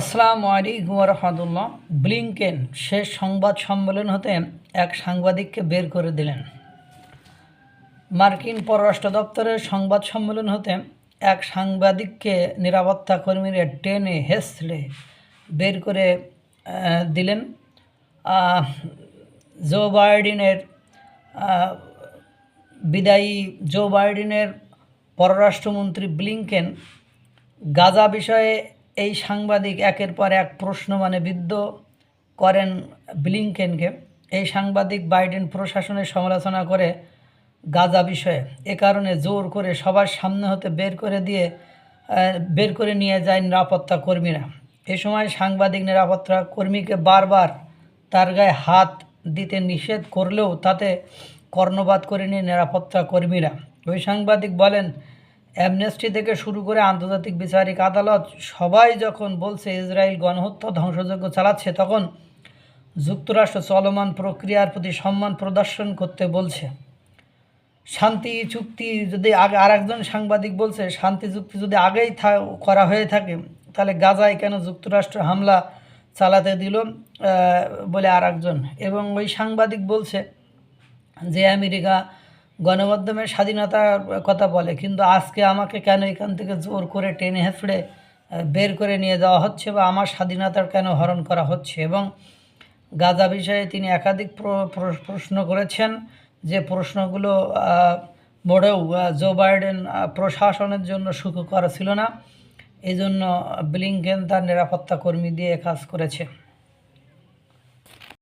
আসসালামু আলাইকুম রহমতুল্লাহ। ব্লিংকেন শেষ সংবাদ সম্মেলন হতে এক সাংবাদিককে বের করে দিলেন। মার্কিন পররাষ্ট্র দপ্তরের সংবাদ সম্মেলন হতে এক সাংবাদিককে নিরাপত্তা কর্মীরা টেনে হেসলে বের করে দিলেন। জো বাইডেনের বিদায়ী জো বাইডেনের পররাষ্ট্রমন্ত্রী ব্লিংকেন গাজা বিষয়ে এই সাংবাদিক একের পর এক প্রশ্ন মানে বিদ্ধ করেন ব্লিংকেনকে। এই সাংবাদিক বাইডেন প্রশাসনের সমালোচনা করে গাজা বিষয়ে। এ কারণে জোর করে সবার সামনে হতে বের করে দিয়ে বের করে নিয়ে যায় নিরাপত্তা কর্মীরা। এ সময় সাংবাদিক নিরাপত্তা কর্মীকে বারবার তার গায়ে হাত দিতে নিষেধ করলেও তাতে কর্ণপাত করে নিয়ে নিরাপত্তা কর্মীরা। ওই সাংবাদিক বলেন অ্যামনেস্টি থেকে শুরু করে আন্তর্জাতিক বিচারিক আদালত সবাই যখন বলছে ইসরায়েল গণহত্যা ধ্বংসযজ্ঞ চালাচ্ছে, তখন যুক্তরাষ্ট্র চলমান প্রক্রিয়ার প্রতি সম্মান প্রদর্শন করতে বলছে। শান্তি চুক্তি যদি আগে আর একজন সাংবাদিক বলছে, শান্তি চুক্তি যদি আগেই করা হয়ে থাকে, তাহলে গাজায় কেন যুক্তরাষ্ট্র হামলা চালাতে দিল বলে আর এবং ওই সাংবাদিক বলছে যে, আমেরিকা গণমাধ্যমের স্বাধীনতার কথা বলে, কিন্তু আজকে আমাকে কেন এখান থেকে জোর করে টেনে হেঁচড়ে বের করে নিয়ে যাওয়া হচ্ছে বা আমার স্বাধীনতার কেন হরণ করা হচ্ছে? এবং গাজা বিষয়ে তিনি একাধিক প্র- প্র- প্রশ্ন করেছেন যে প্রশ্নগুলো মোটেও জো বাইডেন প্রশাসনের জন্য সুখকর ছিল না। এই জন্য ব্লিংকেন তার নিরাপত্তা কর্মী দিয়ে কাজ করেছে।